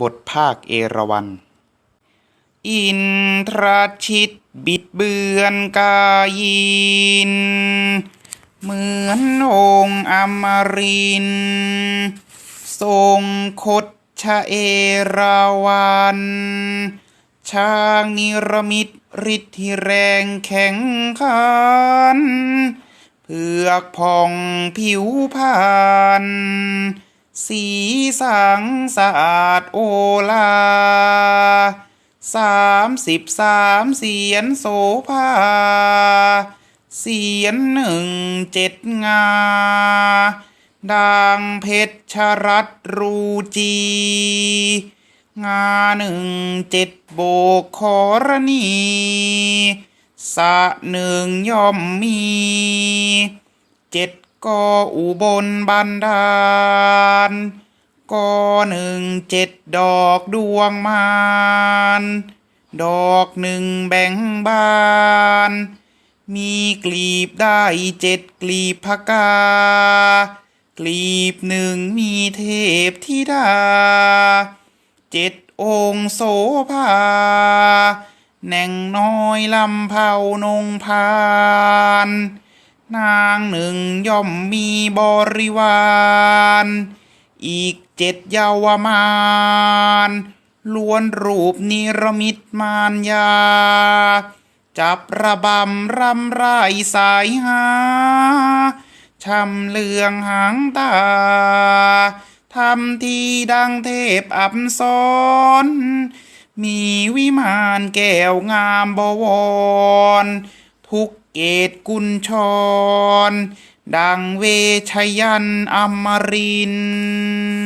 บทภาคเอราวัณอินทราชิตบิดเบือนกายิน เหมือนองค์อมริน ทรงคดชะเอราวัน ช้างนิรมิตฤทธิแรงแข็งขันเพือกผ่องผิวพรรณ สีสังสะอาดโอลาสามสิบสามเสียนโสภาเสียนหนึ่งเจ็ดงา ดังเพชรชรัตรูจี งาหนึ่งเจ็ดโบกขอรณีสะหนึ่งย่อมมี เจ็ด ก็อุบลบันดาลก็หนึ่งเจ็ดดอกดวงมานดอกหนึ่งแบ่งบาน มีกลีบได้เจ็ดกลีบพกา กลีบหนึ่งมีเทพธิดา เจ็ดองค์โสภาแหน่งน้อยลำเผานงพาน นางหนึ่งย่อมมีบริวาร อีกเจ็ดเยาวมานล้วนรูปนิรมิตมารยา จับระบำรำไรสายหาชำเลืองหางตาทำทีดังเทพอับสรมีวิมานแก้วงามบวร ทุก เกตกุญชร ดังเวชยันอมรินทร์